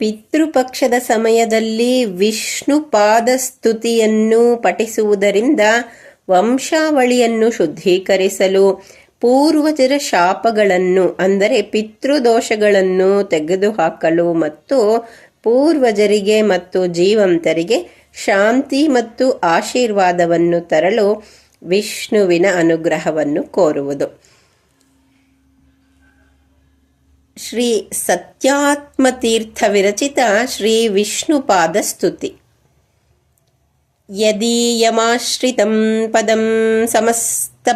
ಪಿತೃಪಕ್ಷದ ಸಮಯದಲ್ಲಿ ವಿಷ್ಣು ಪಾದಸ್ತುತಿಯನ್ನು ಪಠಿಸುವುದರಿಂದ ವಂಶಾವಳಿಯನ್ನು ಶುದ್ಧೀಕರಿಸಲು ಪೂರ್ವಜರ ಶಾಪಗಳನ್ನು, ಅಂದರೆ ಪಿತೃದೋಷಗಳನ್ನು ತೆಗೆದುಹಾಕಲು ಮತ್ತು ಪೂರ್ವಜರಿಗೆ ಮತ್ತು ಜೀವಂತರಿಗೆ ಶಾಂತಿ ಮತ್ತು ಆಶೀರ್ವಾದವನ್ನು ತರಲು ವಿಷ್ಣುವಿನ ಅನುಗ್ರಹವನ್ನು ಕೋರುವುದು. ಶ್ರೀ ಸತ್ಯಾತ್ಮತೀರ್ಥ ವಿರಚಿತ ಶ್ರೀ ವಿಷ್ಣುಪಾದಸ್ತುತಿ ಯದೀಯಮಾಶ್ರಿತಂ ಪದಂ ಸಮಸ್ತಪಾಪನಾಶಕಂ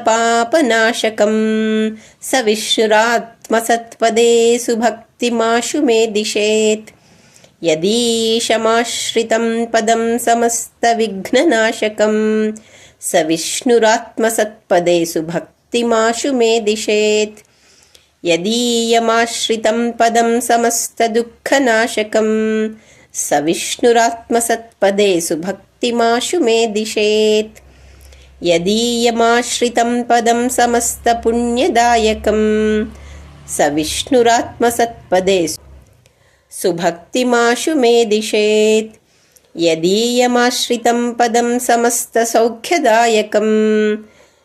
ಸ ವಿಷ್ಣುರಾತ್ಮಸತ್ಪದೇ ಸುಭಕ್ತಿಮಾಶು ಮೇ ದಿಶೇತ್ यदीशमाश्रितं पदं समस्तविघ्ननाशकं स विष्णुरात्मसत्पदे सुभक्तिमाशु मे दिशेत् यदीयमाश्रितं पदं समस्तदुःखनाशकं स विष्णुरात्मसत्पदे सुभक्तिमाशु मे दिशेत्। यदीयमाश्रितं पदं समस्तपुण्यदायकं स विष्णुरात्मसत्पदे सुभक्तिमाशु मे दिशेत्। यदीयमाश्रितं पदं समस्तसौख्यदायकं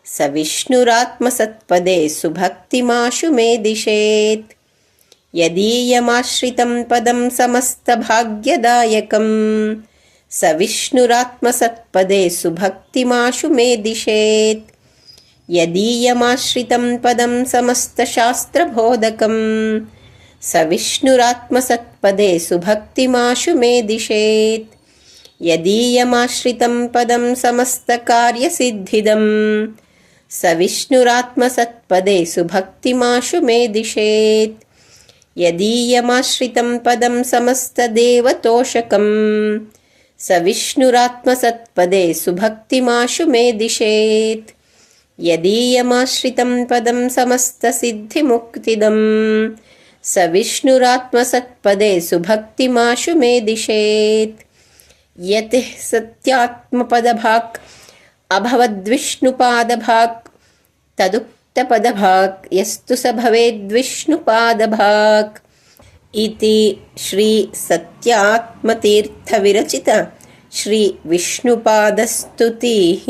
स विष्णुरात्मसत्पदे सुभक्तिमाशु मे दिशेत्। यदीयमाश्रितं पदं समस्तभाग्यदायकं विष्णुरात्मसत्पदे सुभक्तिमाशु मे दिशेत्। यदीयमाश्रितं पदं समस्तशास्त्रबोधकम्। स विष्णुरात्मसत्पदे सुभक्तिमाशु मे दिशेत्। यदीयमाश्रितं पदं समस्तकार्यसिद्धिदं स विष्णुरात्मसत्पदे सुभक्तिमाशु मे दिशेत्। यदीयमाश्रितं पदं समस्तदेवतोषकं स विष्णुरात्मसत्पदे सुभक्तिमाशु मे दिशेत्। यदीयमाश्रितं पदं समस्तसिद्धिमुक्तिदम्। स विष्णुरात्मसत्पदे सुभक्तिमाशु मे दिशेत्। यतिः सत्यात्मपदभाक् अभवद्विष्णुपादभाक्। तदुक्तपदभाक् यस्तु स भवेद्विष्णुपादभाक्। इति श्रीसत्यात्मतीर्थविरचित श्रीविष्णुपादस्तुतिः